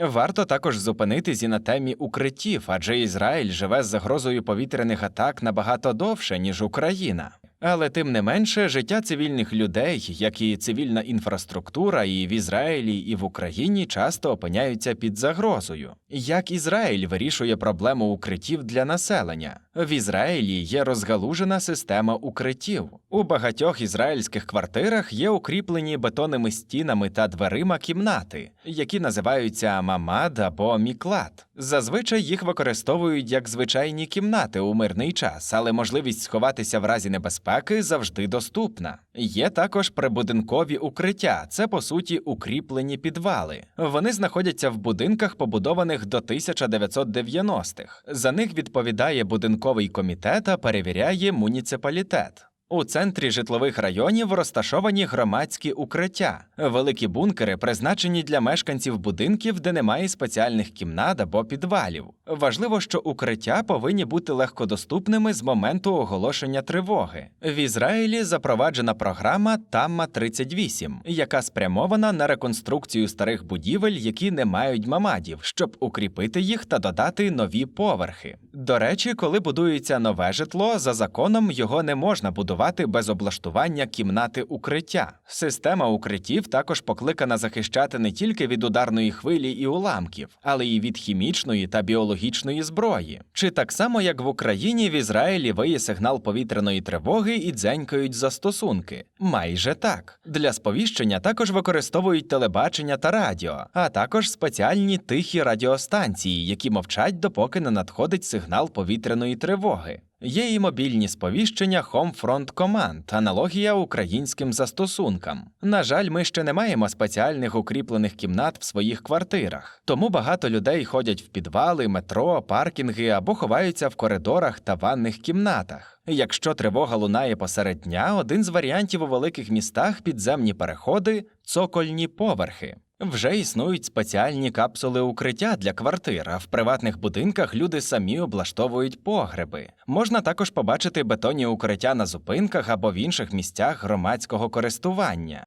Варто також зупинитись і на темі укриттів, адже Ізраїль живе з загрозою повітряних атак набагато довше, ніж Україна. Але тим не менше, життя цивільних людей, як і цивільна інфраструктура, і в Ізраїлі, і в Україні часто опиняються під загрозою. Як Ізраїль вирішує проблему укриттів для населення? В Ізраїлі є розгалужена система укриттів. У багатьох ізраїльських квартирах є укріплені бетонними стінами та дверима кімнати, які називаються мамад або міклад. Зазвичай їх використовують як звичайні кімнати у мирний час, але можливість сховатися в разі небезпеки завжди доступна. Є також прибудинкові укриття, це по суті укріплені підвали. Вони знаходяться в будинках, побудованих до 1990-х. За них відповідає будинковий комітет, а перевіряє муніципалітет. У центрі житлових районів розташовані громадські укриття, великі бункери, призначені для мешканців будинків, де немає спеціальних кімнат або підвалів. Важливо, що укриття повинні бути легкодоступними з моменту оголошення тривоги. В Ізраїлі запроваджена програма Тамма 38, яка спрямована на реконструкцію старих будівель, які не мають мамадів, щоб укріпити їх та додати нові поверхи. До речі, коли будується нове житло, за законом його не можна будувати без облаштування кімнати укриття. Система укриттів також покликана захищати не тільки від ударної хвилі і уламків, але й від хімічної та біологічної зброї. Чи так само, як в Україні, в Ізраїлі виє сигнал повітряної тривоги і дзенькають застосунки? Майже так. Для сповіщення також використовують телебачення та радіо, а також спеціальні тихі радіостанції, які мовчать, допоки не надходить сигнал повітряної тривоги. Є і мобільні сповіщення Homefront Command, аналогія українським застосункам. На жаль, ми ще не маємо спеціальних укріплених кімнат в своїх квартирах, тому багато людей ходять в підвали, метро, паркінги або ховаються в коридорах та ванних кімнатах. Якщо тривога лунає посеред дня, один з варіантів у великих містах підземні переходи цокольні поверхи. Вже існують спеціальні капсули укриття для квартир, а в приватних будинках люди самі облаштовують погреби. Можна також побачити бетонні укриття на зупинках або в інших місцях громадського користування.